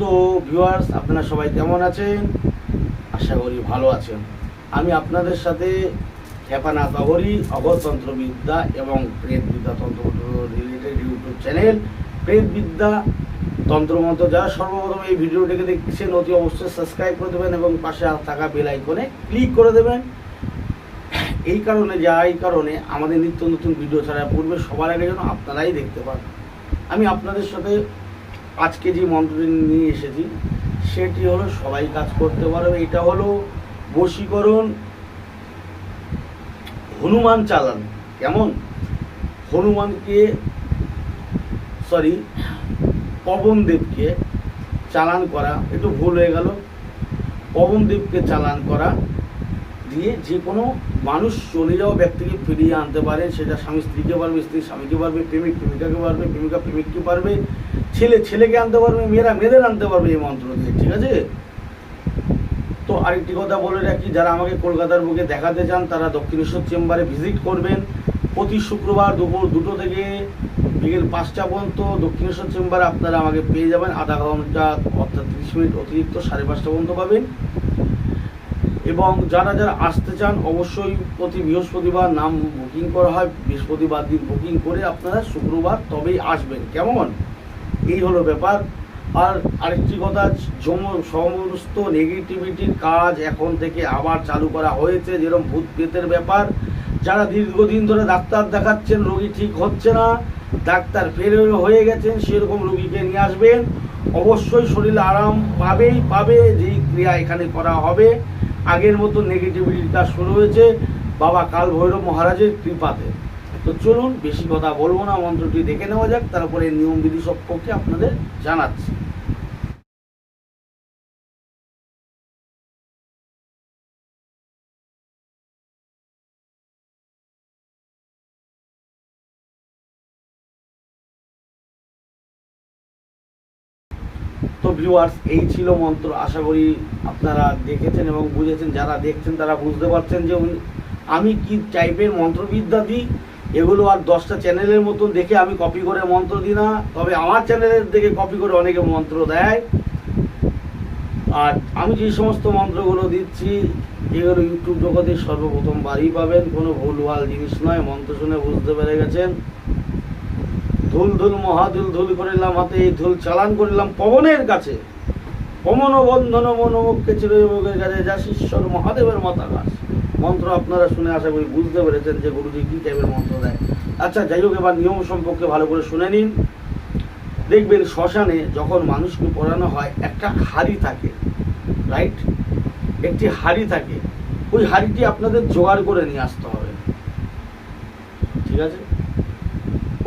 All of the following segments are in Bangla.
তো ভিউয়ার্স আপনারা সবাই কেমন আছেন? আশা করি ভালো আছেন। আমি আপনাদের সাথে খেপানা তহরি অগতন্ত্রবিদ্যা এবং প্রেতবিদ্যা তন্ত্র রিলেটেড ইউটিউব চ্যানেল প্রেতবিদ্যা তন্ত্রমন্ত্র। যারা সর্বপ্রথম এই ভিডিওটিকে দেখছেন, অতি অবশ্যই সাবস্ক্রাইব করে দেবেন এবং পাশে থাকা বেল আইকনে ক্লিক করে দেবেন। এই কারণে যা, এই কারণে আমাদের নিত্য নতুন ভিডিও ছাড়া পূর্বে সবার আগে যেন আপনারাই দেখতে পান। আমি আপনাদের সাথে আজকে যে মন্ত্রটি নিয়ে এসেছি, সেটি হলো সবাই কাজ করতে পারবে এটা হলো বশীকরণ, হনুমান চালান। কেমন? হনুমানকে সরি পবনদেবকে চালান করা। একটু ভুল হয়ে গেল। পবনদেবকে চালান করা দিয়ে যে কোনো মানুষ চলে যাওয়া ব্যক্তিকে ফিরিয়ে আনতে পারে। সেটা স্বামী স্ত্রীকে পারবে, স্ত্রী স্বামীকে পারবে, প্রেমিক প্রেমিকাকে পারবে, প্রেমিকা প্রেমিককে পারবে। ছেলে ছেলেকে আনতে পারবে, মেয়েরা মেয়েদের আনতে পারবে এই মন্ত্র দিয়ে, ঠিক আছে? তো আরেকটি কথা বলে রাখি, যারা আমাকে কলকাতার বুকে দেখাতে চান, তারা দক্ষিণেশ্বর চেম্বারে ভিজিট করবেন। প্রতি শুক্রবার দুপুর দুটো থেকে বিকেল পাঁচটা পর্যন্ত দক্ষিণেশ্বর চেম্বারে আপনারা আমাকে পেয়ে যাবেন। আধা ঘণ্টা অর্থাৎ তিরিশ মিনিট অতিরিক্ত, সাড়ে পাঁচটা পর্যন্ত পাবেন। এবং যারা যারা আসতে চান, অবশ্যই প্রতি বৃহস্পতিবার নাম বুকিং করা হয়। বৃহস্পতিবার দিন বুকিং করে আপনারা শুক্রবার তবেই আসবেন। কেমন? এই হলো ব্যাপার। আর আরেকটি কথা সমস্ত নেগেটিভিটির কাজ এখন থেকে আবার চালু করা হয়েছে, যেরকম ভূত পেতের ব্যাপার। যারা দীর্ঘদিন ধরে ডাক্তার দেখাচ্ছেন, রোগী ঠিক হচ্ছে না, ডাক্তার ফেরে হয়ে গেছেন, সেরকম রোগীকে নিয়ে আসবেন। অবশ্যই শরীরে আরাম পাবেই, পাবে, যেই ক্রিয়া এখানে করা হবে। আগের মতো নেগেটিভিটির কাজ শুরু হয়েছে। বাবা কাল ভৈরব মহারাজের কৃপাতে। তো চলুন, বেশি কথা বলব না, মন্ত্রটি দেখে নেওয়া যাক, তারপরে নিয়ম বিধি সম্পর্কে আপনাদের জানাচ্ছি। তো ভিউয়ার্স এই ছিল মন্ত্র। আশা করি আপনারা দেখেছেন এবং বুঝেছেন, যারা দেখছেন তারা বুঝতে পারছেন যে আমি কি টাইপের মন্ত্রবিদ্যা দিই? এগুলো আর দশটা চ্যানেলের মতন দেখে আমি কপি করে মন্ত্র দিই না। তবে আমার চ্যানেলের দেখে কপি করে অনেকে মন্ত্র দেয়। আর আমি যে সমস্ত মন্ত্রগুলো দিচ্ছি এগুলো ইউটিউব জগতে সর্বপ্রথম বাড়ি পাবেন, কোনো ভুলভাল জিনিস নয়, মন্ত্র শুনে বুঝতে পেরে গেছেন। ধুল ধুল মহাধুল ধুল করিলাম হাতে, এই ধুল চালান করিলাম পবনের কাছে। পবন বন্ধন মনোমুখকে চিরমুখের কাছে, যা ঈশ্বর মহাদেবের মতাকাশ। মন্ত্র আপনারা শুনে আশা করি বুঝতে পেরেছেন যে গুরুজি কী টাইপের মন্ত্র দেয়। আচ্ছা যাই হোক, এবার নিয়ম সম্পর্কে ভালো করে শুনে নিন। দেখবেন শ্মশানে যখন মানুষকে পড়ানো হয়, একটা হাড়ি থাকে রাইট একটি হাড়ি থাকে। ওই হাড়িটি আপনাদের জোগাড় করে নিয়ে আসতে হবে। ঠিক আছে?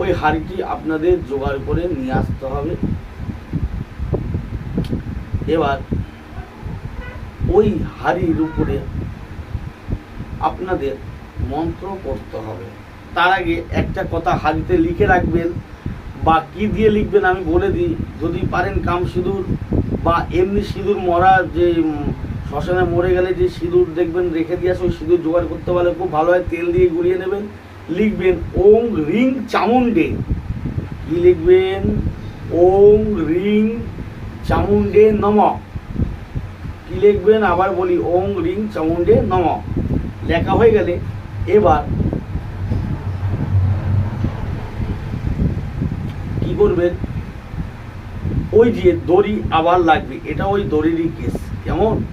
ওই হাড়িটি আপনাদের জোগাড় করে নিয়ে আসতে হবে। এবার ওই হাড়ির উপরে আপনাদের মন্ত্র পড়তে হবে। তার আগে একটা কথা হাড়িতে লিখে রাখবেন বা কি দিয়ে লিখবেন আমি বলে দিই। যদি পারেন কাম সিঁদুর বা এমনি সিঁদুর মরা যে শ্মশানে মরে গেলে যে সিঁদুর দেখবেন রেখে দিয়ে আসে, ওই সিঁদুর জোগাড় করতে পারলে খুব ভালো হয়। তেল দিয়ে গুলিয়ে নেবেন, লিখবেন ওং রিং চামুন্ডে কি লিখবেন? ওং রিং চামুন্ডে নম। কি লিখবেন? আবার বলি, ওং রিং চামুন্ডে নম। লেখা হয়ে গেলে এবার কি করবেন? ওই যে দড়ি আবার লাগবে। এটা ওই দড়িরই কেস। কেমন?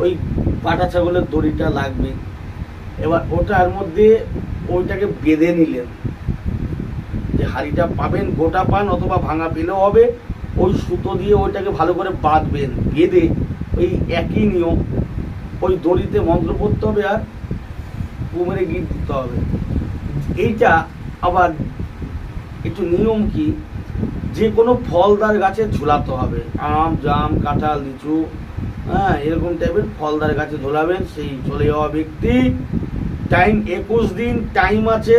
ওই পাটা ছাগলের দড়িটা লাগবে। এবার ওটার মধ্যে ওইটাকে বেঁধে নিলেন। যে হাড়িটা পাবেন, গোটা পান অথবা ভাঙা পেলেও হবে। ওই সুতো দিয়ে ওইটাকে ভালো করে বাঁধবেন, বেঁধে ওই একই নিয়ম। ওই দড়িতে মন্ত্র পড়তে হবে আর কুমেরে গিট দিতে হবে। এইটা আবার একটু নিয়ম কি? যে কোনো ফলদার গাছে ঝুলাতে হবে। আম, জাম, কাঁঠাল, লিচু হ্যাঁ এরকম টাইপের ফলদার গাছে ঝোলাবেন, সেই চলে যাওয়া ব্যক্তি টাইম একুশ দিন টাইম আছে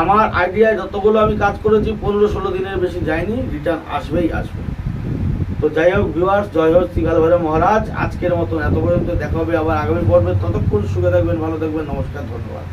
আমার আইডিয়ায় যতগুলো আমি কাজ করেছি, পনেরো ষোলো দিনের বেশি যায়নি রিটার্ন আসবেই আসবে। তো যাই হোক ভিউয়ার্স জয় হোক শ্রীকাল ভৈরব মহারাজ, আজকের মতন এত পর্যন্ত দেখা হবে আবার আগামী পর্বে। ততক্ষণ সুখে থাকবেন, ভালো থাকবেন, নমস্কার, ধন্যবাদ।